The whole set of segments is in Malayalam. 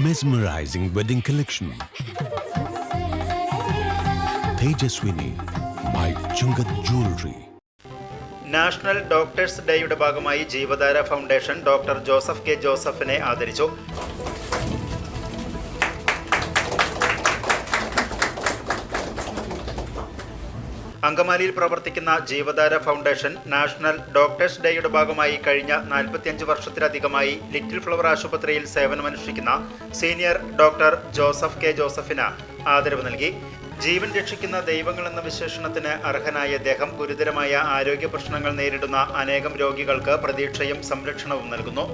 mesmerizing wedding collection. Tejaswini by Chungat Jewelry. National doctors ഡേയുടെ ഭാഗമായി Jeevadhara foundation doctor Joseph K ജോസഫിനെ ആദരിച്ചു അങ്കമാലിയിൽ പ്രവർത്തിക്കുന്ന ജീവധാര ഫൗണ്ടേഷൻ നാഷണൽ ഡോക്ടേഴ്സ് ഡേയുടെ ഭാഗമായി കഴിഞ്ഞ നാൽപ്പത്തിയഞ്ച് വർഷത്തിലധികമായി ലിറ്റിൽ ഫ്ലവർ ആശുപത്രിയിൽ സേവനമനുഷ്ഠിക്കുന്ന സീനിയർ ഡോക്ടർ ജോസഫ് കെ ജോസഫിന് ആദരവ് നൽകി. ജീവൻ രക്ഷിക്കുന്ന ദൈവങ്ങൾ എന്ന വിശേഷണത്തിന് അർഹനായ ദേഹം ഗുരുതരമായ ആരോഗ്യ പ്രശ്നങ്ങൾ നേരിടുന്ന അനേകം രോഗികൾക്ക് പ്രതീക്ഷയും സംരക്ഷണവും നൽകുന്നു.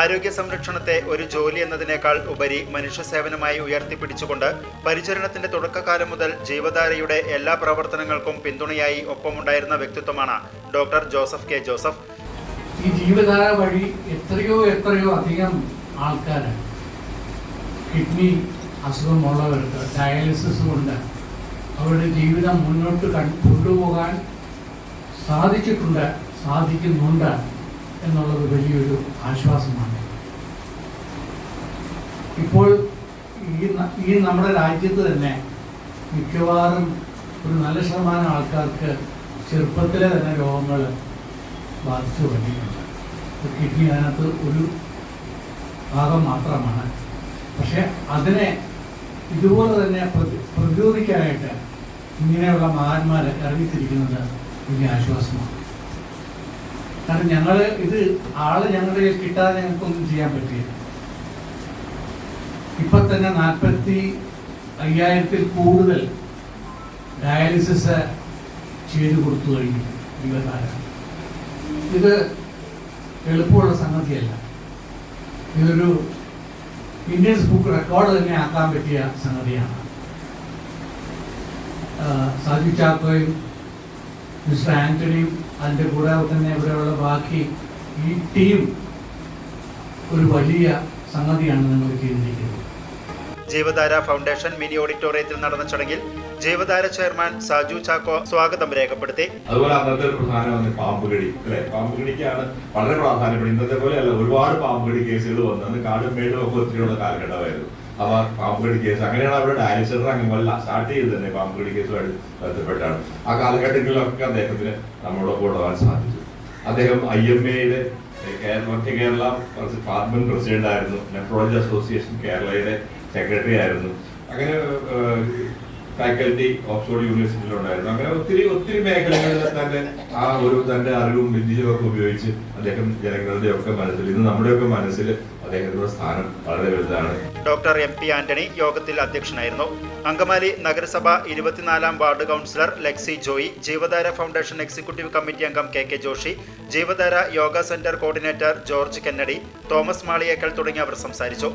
ആരോഗ്യ സംരക്ഷണത്തെ ഒരു ജോലി എന്നതിനേക്കാൾ ഉപരി മനുഷ്യ സേവനമായി ഉയർത്തിപ്പിടിച്ചുകൊണ്ട് പരിചരണത്തിന്റെ തുടക്കകാലം മുതൽ ജീവധാരയുടെ എല്ലാ പ്രവർത്തനങ്ങൾക്കും പിന്തുണയായി ഒപ്പമുണ്ടായിരുന്ന വ്യക്തിത്വമാണ് ഡോക്ടർ ജോസഫ് കെ ജോസഫ്. ഈ ജീവധാര വഴി എത്രയോ എത്രയോ അധികം ആൾക്കാർ കിഡ്നി അസുഖമുള്ളവർക്ക് ഡയാലിസിസ് കൊണ്ട് അവരുടെ ജീവിതം മുന്നോട്ട് കൊണ്ടുപോകാൻ സാധിച്ചിട്ടുണ്ട് സാധിക്കുന്നുണ്ട് എന്നുള്ളത് വലിയൊരു ആശ്വാസമാണ്. ഇപ്പോൾ ഈ നമ്മുടെ രാജ്യത്ത് തന്നെ മിക്കവാറും ഒരു നല്ല ശതമാനം ആൾക്കാർക്ക് ചെറുപ്പത്തിലെ തന്നെ രോഗങ്ങൾ ബാധിച്ചു വന്നിട്ടുണ്ട് കിഡ്നി അതിനകത്ത് ഒരു ഭാഗം മാത്രമാണ്. പക്ഷെ അതിനെ ഇതുപോലെ തന്നെ പ്രതി- പ്രതിരോധിക്കാനായിട്ട് ഇങ്ങനെയുള്ള മഹാന്മാരെ ഇറങ്ങിത്തിരിക്കുന്നത് എനിക്ക് ആശ്വാസമാണ്. കാരണം ഞങ്ങൾ ഇത് ആൾ ഞങ്ങളുടെ കിട്ടാതെ ഞങ്ങൾക്കൊന്നും ചെയ്യാൻ പറ്റില്ല ഇപ്പൊ തന്നെ നാൽപ്പത്തി അയ്യായിരത്തിൽ കൂടുതൽ ഡയാലിസിസ് ചെയ്തു കൊടുത്തു കഴിഞ്ഞു യുവതാരം. ഇത് എളുപ്പമുള്ള സംഗതിയല്ല. ഇതൊരു ഇന്ത്യൻസ് ബുക്ക് റെക്കോർഡ് തന്നെ ആക്കാൻ പറ്റിയ സംഗതിയാണ്. സാജു ചാക്കോയും മിസ്റ്റർ ആന്റണിയും അതിന്റെ കൂടെ തന്നെ ഇവിടെയുള്ള ബാക്കി ഈ ടീം ഒരു വലിയ സംഗതിയാണ് നിങ്ങൾ ചെയ്തിരിക്കുന്നത്. ജീവധാര ഫൗണ്ടേഷൻ മിനി ഓഡിറ്റോറിയത്തിൽ നടന്ന ചടങ്ങിൽ ജീവധാര ചെയർമാൻ സാജു ചാക്കോ സ്വാഗതം രേഖപ്പെടുത്തി. അതുപോലെ അന്നത്തെ ഒരു പ്രധാനമാണ് പാമ്പുകടി പാമ്പ് കടി അല്ലെ? പാമ്പുകടിക്കാണ് വളരെ പ്രാധാന്യപ്പെടുന്നത്. ഇന്നത്തെ പോലെയല്ല ഒരുപാട് പാമ്പുകടി കേസുകൾ വന്നു. അന്ന് കാടും മേടും ഒക്കെ ഒത്തിരിയുള്ള കാലഘട്ടമായിരുന്നു. അവ പാമ്പ് കടി കേസ്. അങ്ങനെയാണ് അവിടെ അങ്ങനെ വല്ല സ്റ്റാർട്ട് ചെയ്ത് തന്നെ പാമ്പ് കടി കേസുമായിട്ട് ബന്ധപ്പെട്ടാണ്. ആ കാലഘട്ടങ്ങളിലൊക്കെ അദ്ദേഹത്തിന് നമ്മളോട് കൂടാൻ സാധിച്ചു. അദ്ദേഹം ഐ എം എയുടെ മധ്യ കേരള ഡിപ്പാർട്ട്മെന്റ് പ്രസിഡന്റ് ആയിരുന്നു. നെഫ്രോളജി അസോസിയേഷൻ കേരളയുടെ സെക്രട്ടറി ആയിരുന്നു. അങ്ങനെ ഫാക്കൽറ്റി ഓക്സ്ഫോർഡ് യൂണിവേഴ്സിറ്റിയിലുണ്ടായിരുന്നു അങ്ങനെ ഒത്തിരി ഒത്തിരി മേഖലകളിൽ തന്റെ ആ ഒരു തന്റെ അറിവും വിദ്യയും ഒക്കെ ഉപയോഗിച്ച് അദ്ദേഹം ജനങ്ങളുടെ ഒക്കെ മനസ്സിൽ ഇന്ന് നമ്മുടെയൊക്കെ മനസ്സിൽ ഡോക്ടർ എം പി ആന്റണി യോഗത്തിൽ അധ്യക്ഷനായിരുന്നു. അങ്കമാലി നഗരസഭ ഇരുപത്തിനാലാം ward councillor Lexy Joy Jeevadhara foundation executive committee അംഗം K K Joshy Jeevadhara yoga centre coordinator George Kennedy Thomas Maliyekkal തുടങ്ങിയവർ സംസാരിച്ചു.